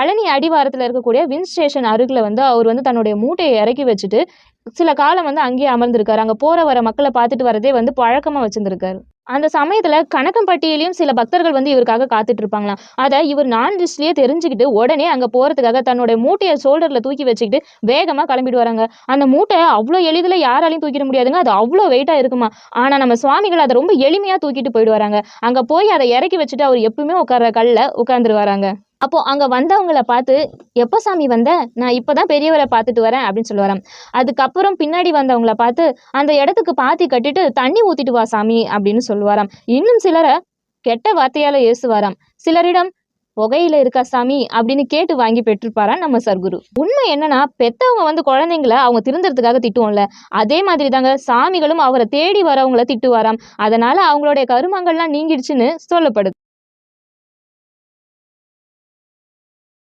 பழனி அடிவாரத்தில் இருக்கக்கூடிய win station அருகில் வந்து அவர் வந்து தன்னுடைய மூட்டையை இறக்கி வச்சுட்டு சில காலம் வந்து அங்கேயே அமர்ந்திருக்காரு. அங்கே போகிற வர மக்களை பார்த்துட்டு வரதே வந்து பழக்கமாக வச்சுருந்துருக்காரு. அந்த சமயத்தில் கணக்கம்பட்டியிலையும் சில பக்தர்கள் வந்து இவருக்காக காத்துட்டு இருப்பாங்களாம். அதை இவர் நான் லிஸ்ட்லேயே தெரிஞ்சுக்கிட்டு உடனே அங்கே போகிறதுக்காக தன்னுடைய மூட்டையை ஷோல்டரில் தூக்கி வச்சுக்கிட்டு வேகமாக கிளம்பிட்டு வராங்க அந்த மூட்டை அவ்வளோ எளிதில் யாராலையும் தூக்கிட முடியாதுங்க. அது அவ்வளோ வெயிட்டாக இருக்குமா? ஆனால் நம்ம சுவாமிகள் அதை ரொம்ப எளிமையாக தூக்கிட்டு போயிட்டு வராங்க அங்கே போய் அதை இறக்கி வச்சுட்டு அவர் எப்பவுமே உட்கார்ற கல்ல உட்காந்துருவாராங்க அப்போ அங்கே வந்தவங்கள பார்த்து எப்போ சாமி வந்த? நான் இப்போ தான் பெரியவரை பார்த்துட்டு வரேன் அப்படின்னு சொல்லுவாராம். அதுக்கப்புறம் பின்னாடி வந்தவங்கள பார்த்து அந்த இடத்துக்கு பாத்தி கட்டிட்டு தண்ணி ஊற்றிட்டு வா சாமி அப்படின்னு சொல்லுவாராம். இன்னும் சிலரை கெட்ட வார்த்தையால் ஏசுவாராம். சிலரிடம் புகையில இருக்கா சாமி? அப்படின்னு கேட்டு வாங்கி பெற்றிருப்பாரா நம்ம சர்க்குரு. உண்மை என்னன்னா பெத்தவங்க வந்து குழந்தைங்கள அவங்க திருந்துறதுக்காக திட்டுவோம்ல. அதே மாதிரி தாங்க சாமிகளும் அவரை தேடி வரவங்கள திட்டுவாராம். அதனால அவங்களுடைய கருமங்கள்லாம் நீங்கிடுச்சுன்னு சொல்லப்படுது.